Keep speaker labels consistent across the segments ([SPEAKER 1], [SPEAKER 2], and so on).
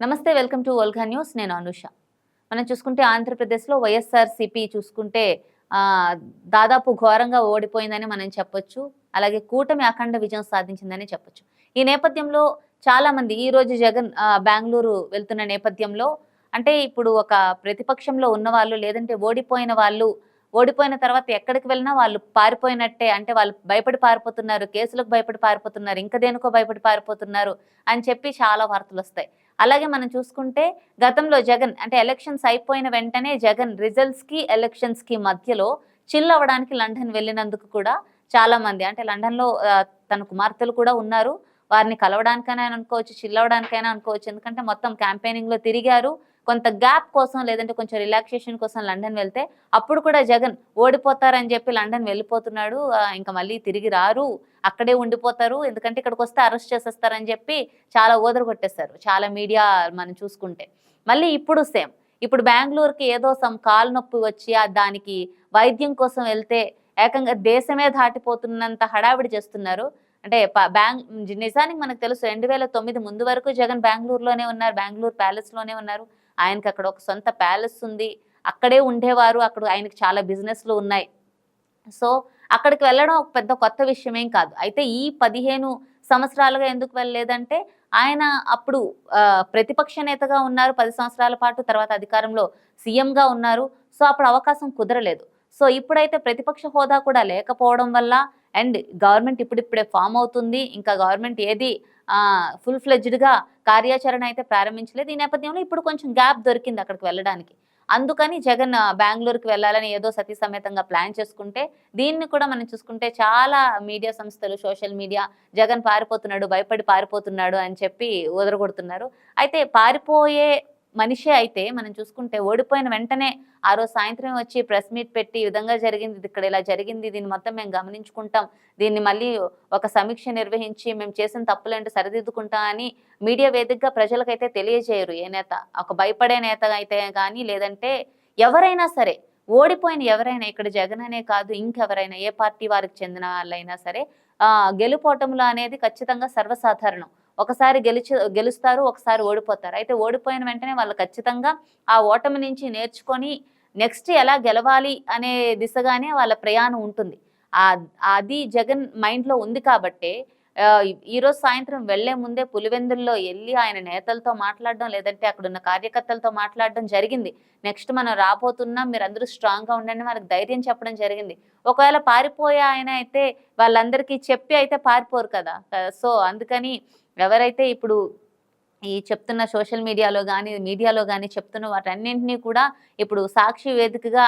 [SPEAKER 1] నమస్తే welcome to Olga news. నేను అనుష. మనం చూసుకుంటే ఆంధ్రప్రదేశ్లో వైఎస్ఆర్సీపీ చూసుకుంటే దాదాపు ఘోరంగా ఓడిపోయిందని మనం చెప్పొచ్చు. అలాగే కూటమి అఖండ విజయం సాధించిందని చెప్పొచ్చు. ఈ నేపథ్యంలో చాలామంది ఈరోజు ఈ రోజు జగన్ బెంగళూరు వెళ్తున్న నేపథ్యంలో అంటే ఇప్పుడు ఒక ప్రతిపక్షంలో ఉన్న వాళ్ళు లేదంటే ఓడిపోయిన వాళ్ళు ఓడిపోయిన తర్వాత ఎక్కడికి వెళ్ళినా వాళ్ళు పారిపోయినట్టే అంటే వాళ్ళు భయపడి పారిపోతున్నారు కేసులకు భయపడి పారిపోతున్నారు ఇంకా దేనికో భయపడి పారిపోతున్నారు అని చెప్పి చాలా వార్తలు వస్తాయి. అలాగే మనం చూసుకుంటే గతంలో జగన్ అంటే ఎలక్షన్స్ అయిపోయిన వెంటనే జగన్ రిజల్ట్స్కి ఎలక్షన్స్కి మధ్యలో చిల్ అవ్వడానికి లండన్ వెళ్ళినందుకు కూడా చాలామంది అంటే లండన్లో తన కుమార్తెలు కూడా ఉన్నారు. వారిని కలవడానికైనా అనుకోవచ్చు చిల్లవడానికైనా అనుకోవచ్చు. ఎందుకంటే మొత్తం క్యాంపెయినింగ్లో తిరిగారు. కొంత గ్యాప్ కోసం లేదంటే కొంచెం రిలాక్సేషన్ కోసం లండన్ వెళ్తే అప్పుడు కూడా జగన్ ఓడిపోతారని చెప్పి లండన్ వెళ్ళిపోతున్నాడు. ఇంకా మళ్ళీ తిరిగి రారు. అక్కడే ఉండిపోతారు. ఎందుకంటే ఇక్కడికి వస్తే అరెస్ట్ చేసేస్తారని చెప్పి చాలా ఓదరు కొట్టేస్తారు చాలా మీడియా మనం చూసుకుంటే. మళ్ళీ ఇప్పుడు సేమ్ ఇప్పుడు బెంగళూరుకి ఏదో సమ్ కాలు నొప్పి వచ్చి ఆ దానికి వైద్యం కోసం వెళ్తే ఏకంగా దేశమే దాటిపోతున్నంత హడావిడి చేస్తున్నారు. అంటే బ్యాంగ్ నిజానికి మనకు తెలుసు రెండు వేల తొమ్మిది ముందు వరకు జగన్ బెంగళూరులోనే ఉన్నారు బెంగళూరు ప్యాలెస్లోనే ఉన్నారు. ఆయనకి అక్కడ ఒక సొంత ప్యాలెస్ ఉంది. అక్కడే ఉండేవారు. అక్కడ ఆయనకి చాలా బిజినెస్లు ఉన్నాయి. సో అక్కడికి వెళ్ళడం ఒక పెద్ద కొత్త విషయమేం కాదు. అయితే ఈ పదిహేను సంవత్సరాలుగా ఎందుకు వెళ్ళలేదంటే ఆయన అప్పుడు ప్రతిపక్ష నేతగా ఉన్నారు పది సంవత్సరాల పాటు తర్వాత అధికారంలో సీఎంగా ఉన్నారు. సో అప్పుడు అవకాశం కుదరలేదు. సో ఇప్పుడైతే ప్రతిపక్ష హోదా కూడా లేకపోవడం వల్ల అండ్ గవర్నమెంట్ ఇప్పుడిప్పుడే ఫామ్ అవుతుంది. ఇంకా గవర్నమెంట్ ఏది ఫుల్ ఫ్లెడ్జ్డ్గా కార్యాచరణ అయితే ప్రారంభించలేదు. ఈ నేపథ్యంలో ఇప్పుడు కొంచెం గ్యాప్ దొరికింది అక్కడికి వెళ్ళడానికి. అందుకని జగన్ బెంగళూరుకి వెళ్ళాలని ఏదో సతీ సమేతంగా ప్లాన్ చేసుకుంటే దీన్ని కూడా మనం చూసుకుంటే చాలా మీడియా సంస్థలు సోషల్ మీడియా జగన్ పారిపోతున్నాడు భయపడి పారిపోతున్నాడు అని చెప్పి వదరగొడుతున్నారు అయితే పారిపోయే మనిషి అయితే మనం చూసుకుంటే ఓడిపోయిన వెంటనే ఆ రోజు సాయంత్రం వచ్చి ప్రెస్ మీట్ పెట్టి ఈ విధంగా జరిగింది ఇక్కడ ఇలా జరిగింది దీన్ని మొత్తం మేము గమనించుకుంటాం దీన్ని మళ్ళీ ఒక సమీక్ష నిర్వహించి మేము చేసిన తప్పులేంటో సరిదిద్దుకుంటాం అని మీడియా వేదికగా ప్రజలకైతే తెలియజేయరు. ఏ నేత? ఒక భయపడే నేత అయితే కానీ లేదంటే ఎవరైనా సరే ఓడిపోయిన ఎవరైనా ఇక్కడ జగన్ అనే కాదు ఇంకెవరైనా ఏ పార్టీ వారికి చెందిన వాళ్ళైనా సరే గెలుపోటములు అనేది ఖచ్చితంగా సర్వసాధారణం. ఒకసారి గెలిచి గెలుస్తారు ఒకసారి ఓడిపోతారు. అయితే ఓడిపోయిన వెంటనే వాళ్ళు ఖచ్చితంగా ఆ ఓటమి నుంచి నేర్చుకొని నెక్స్ట్ ఎలా గెలవాలి అనే దిశగానే వాళ్ళ ప్రయాణం ఉంటుంది. ఆ అది జగన్ మైండ్లో ఉంది కాబట్టే ఈరోజు సాయంత్రం వెళ్ళే ముందే పులివెందుల్లో వెళ్ళి ఆయన నేతలతో మాట్లాడడం లేదంటే అక్కడ ఉన్న కార్యకర్తలతో మాట్లాడడం జరిగింది. నెక్స్ట్ మనం రాబోతున్నాం మీరందరూ స్ట్రాంగ్గా ఉండండి మనకు ధైర్యం చెప్పడం జరిగింది. ఒకవేళ పారిపోయే ఆయన అయితే వాళ్ళందరికీ చెప్పి అయితే పారిపోరు కదా. సో అందుకని ఎవరైతే ఇప్పుడు ఈ చెప్తున్న సోషల్ మీడియాలో కానీ మీడియాలో కానీ చెప్తున్న వాటన్నింటినీ కూడా ఇప్పుడు సాక్షి వేదికగా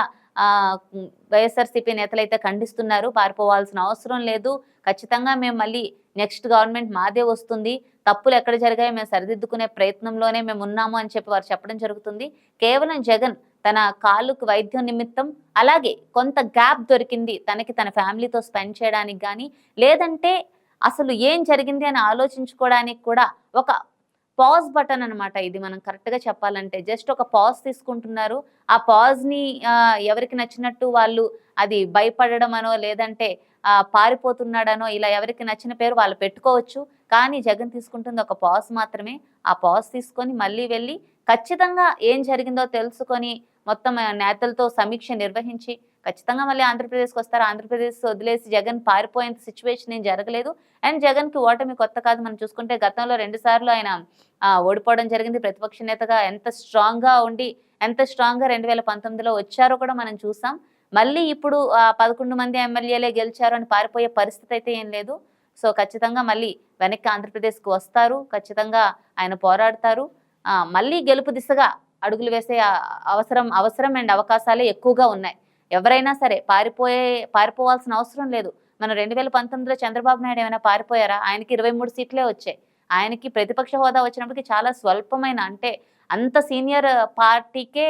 [SPEAKER 1] వైఎస్ఆర్సీపీ నేతలైతే ఖండిస్తున్నారు. పారిపోవాల్సిన అవసరం లేదు. ఖచ్చితంగా మేము మళ్ళీ నెక్స్ట్ గవర్నమెంట్ మాదే వస్తుంది. తప్పులు ఎక్కడ జరిగాయో మేము సరిదిద్దుకునే ప్రయత్నంలోనే మేము ఉన్నాము అని చెప్పి వారు చెప్పడం జరుగుతుంది. కేవలం జగన్ తన కాలుకు వైద్యం నిమిత్తం అలాగే కొంత గ్యాప్ దొరికింది తనకి తన ఫ్యామిలీతో స్పెండ్ చేయడానికి కానీ లేదంటే అసలు ఏం జరిగింది అని ఆలోచించుకోవడానికి కూడా ఒక పాజ్ బటన్ అనమాట ఇది మనం కరెక్ట్గా చెప్పాలంటే. జస్ట్ ఒక పాజ్ తీసుకుంటున్నారు. ఆ పాజ్ని ఎవరికి నచ్చినట్టు వాళ్ళు అది భయపడడమనో లేదంటే పారిపోతున్నాడనో ఇలా ఎవరికి నచ్చిన పేరు వాళ్ళు పెట్టుకోవచ్చు. కానీ జగన్ తీసుకుంటుంది ఒక పాజ్ మాత్రమే. ఆ పాజ్ తీసుకొని మళ్ళీ వెళ్ళి ఖచ్చితంగా ఏం జరిగిందో తెలుసుకొని మొత్తం నేతలతో సమీక్ష నిర్వహించి ఖచ్చితంగా మళ్ళీ ఆంధ్రప్రదేశ్కి వస్తారు. ఆంధ్రప్రదేశ్ వదిలేసి జగన్ పారిపోయేంత సిచ్యువేషన్ ఏం జరగలేదు. అండ్ జగన్కి ఓటమి కొత్త కాదు. మనం చూసుకుంటే గతంలో రెండుసార్లు ఆయన ఓడిపోవడం జరిగింది. ప్రతిపక్ష నేతగా ఎంత స్ట్రాంగ్గా ఉండి ఎంత స్ట్రాంగ్గా రెండు వేల పంతొమ్మిదిలో వచ్చారో కూడా మనం చూసాం. మళ్ళీ ఇప్పుడు ఆ, పదకొండు మంది ఎమ్మెల్యేలే గెలిచారు అని పారిపోయే పరిస్థితి అయితే ఏం లేదు. సో ఖచ్చితంగా మళ్ళీ వెనక్కి ఆంధ్రప్రదేశ్కి వస్తారు. ఖచ్చితంగా ఆయన పోరాడతారు. మళ్ళీ గెలుపు దిశగా అడుగులు వేసే అవసరం అవసరం అండ్ అవకాశాలే ఎక్కువగా ఉన్నాయి. ఎవరైనా సరే పారిపోయే పారిపోవాల్సిన అవసరం లేదు. మనం రెండు వేల పంతొమ్మిదిలో చంద్రబాబు నాయుడు ఏమైనా పారిపోయారా? ఆయనకి ఇరవై మూడు సీట్లే వచ్చాయి. ఆయనకి ప్రతిపక్ష హోదా వచ్చినప్పటికీ చాలా స్వల్పమైన అంటే అంత సీనియర్ పార్టీకే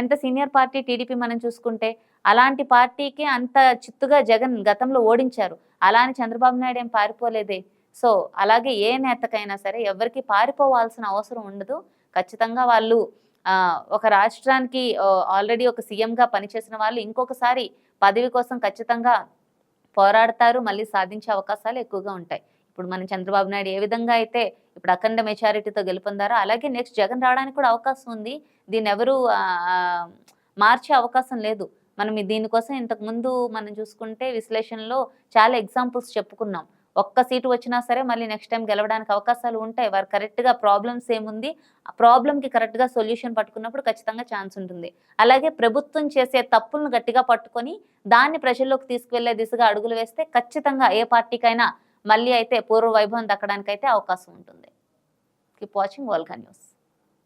[SPEAKER 1] ఎంత సీనియర్ పార్టీ టీడీపీ మనం చూసుకుంటే అలాంటి పార్టీకి అంత చిత్తుగా జగన్ గతంలో ఓడించారు. అలా అని చంద్రబాబు నాయుడు ఏం పారిపోలేదే? సో అలాగే ఏ నేతకైనా సరే ఎవరికి పారిపోవాల్సిన అవసరం ఉండదు. ఖచ్చితంగా వాళ్ళు ఒక రాష్ట్రానికి ఆల్రెడీ ఒక సీఎంగా పనిచేసిన వాళ్ళు ఇంకొకసారి పదవి కోసం ఖచ్చితంగా పోరాడతారు మళ్ళీ సాధించే అవకాశాలు ఎక్కువగా ఉంటాయి. ఇప్పుడు మన చంద్రబాబు నాయుడు ఏ విధంగా అయితే ఇప్పుడు అఖండ మెజారిటీతో గెలుపొందారో అలాగే నెక్స్ట్ జగన్ రావడానికి కూడా అవకాశం ఉంది. దీన్ని ఎవరు మార్చే అవకాశం లేదు. మనం దీనికోసం ఇంతకుముందు మనం చూసుకుంటే విశ్లేషణలో చాలా ఎగ్జాంపుల్స్ చెప్పుకున్నాం. ఒక్క సీటు వచ్చినా సరే మళ్ళీ నెక్స్ట్ టైం గెలవడానికి అవకాశాలు ఉంటాయి. వారు కరెక్ట్గా ప్రాబ్లమ్స్ ఏముంది? ఆ ప్రాబ్లంకి కరెక్ట్గా సొల్యూషన్ పట్టుకున్నప్పుడు ఖచ్చితంగా ఛాన్స్ ఉంటుంది. అలాగే ప్రభుత్వం చేసే తప్పులను గట్టిగా పట్టుకొని దాన్ని ప్రజల్లోకి తీసుకువెళ్ళే దిశగా అడుగులు వేస్తే ఖచ్చితంగా ఏ పార్టీకైనా మళ్ళీ అయితే పూర్వ వైభవం దక్కడానికైతే అవకాశం ఉంటుంది. Keep watching వల్గా news